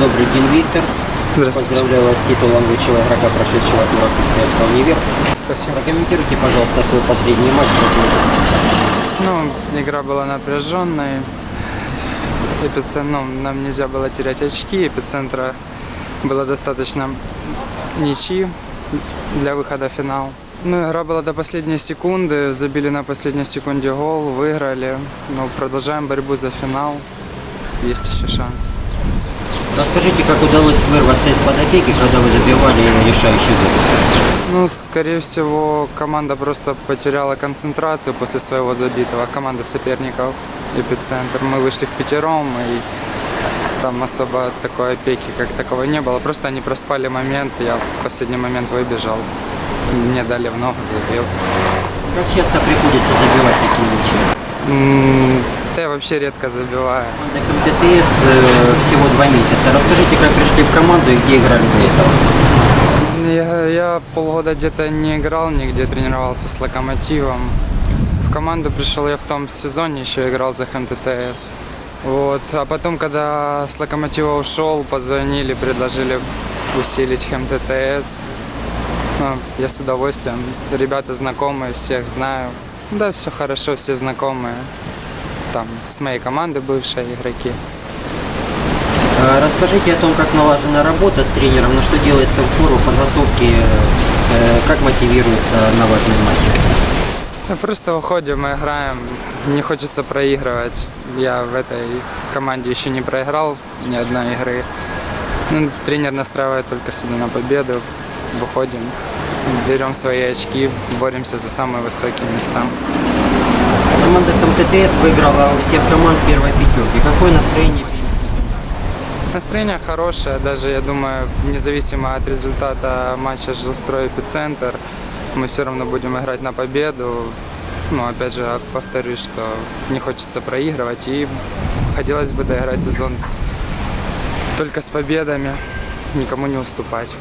Добрый день, Виктор. Здравствуйте. Поздравляю вас с титулом лучшего игрока прошедшего тура Кубка «Универ». Спасибо. Прокомментируйте, пожалуйста, свой последний матч против. Ну, игра была напряженной. Эпицентр, ну, нам нельзя было терять очки. Эпицентра было достаточно ничьи для выхода в финал. Ну, игра была до последней секунды. Забили на последней секунде гол, выиграли. Ну, продолжаем борьбу за финал. Есть еще шанс. Расскажите, как удалось вырваться из-под опеки, когда вы забивали решающий гол? Ну, скорее всего, команда просто потеряла концентрацию после своего забитого. Команда соперников, эпицентр. Мы вышли в пятером, и там особо такой опеки как таковой не было. Просто они проспали момент, я в последний момент выбежал. Мне дали в ногу, забил. Как часто приходится забивать такие мячи? Вообще редко забиваю. Команда МТТС э, всего два месяца. Расскажите, как пришли в команду и где играли до этого? Я, я полгода где-то не играл, нигде тренировался с Локомотивом. В команду пришел я в том сезоне, еще играл за ХМТТС. Вот. А потом, когда с Локомотива ушел, позвонили, предложили усилить ХМТТС. Ну, я с удовольствием. Ребята знакомые, всех знаю. Да, все хорошо, все знакомые. Там с моей команды бывшие игроки. Э, Расскажите о том, как налажена работа с тренером, на что делается упор в подготовке, э, как мотивируется на важные матчи. Да просто уходим и играем. Не хочется проигрывать. Я в этой команде еще не проиграл ни одной игры. Ну, тренер настраивает только всегда на победу. Выходим, берем свои очки, боремся за самые высокие места. Команда МТТС выиграла у всех команд первой пятерки. Какое настроение Настроение хорошее, даже, я думаю, независимо от результата матча «Жилстрой Эпицентр», мы все равно будем играть на победу. Ну, опять же, повторюсь, что не хочется проигрывать и хотелось бы доиграть сезон только с победами, никому не уступать.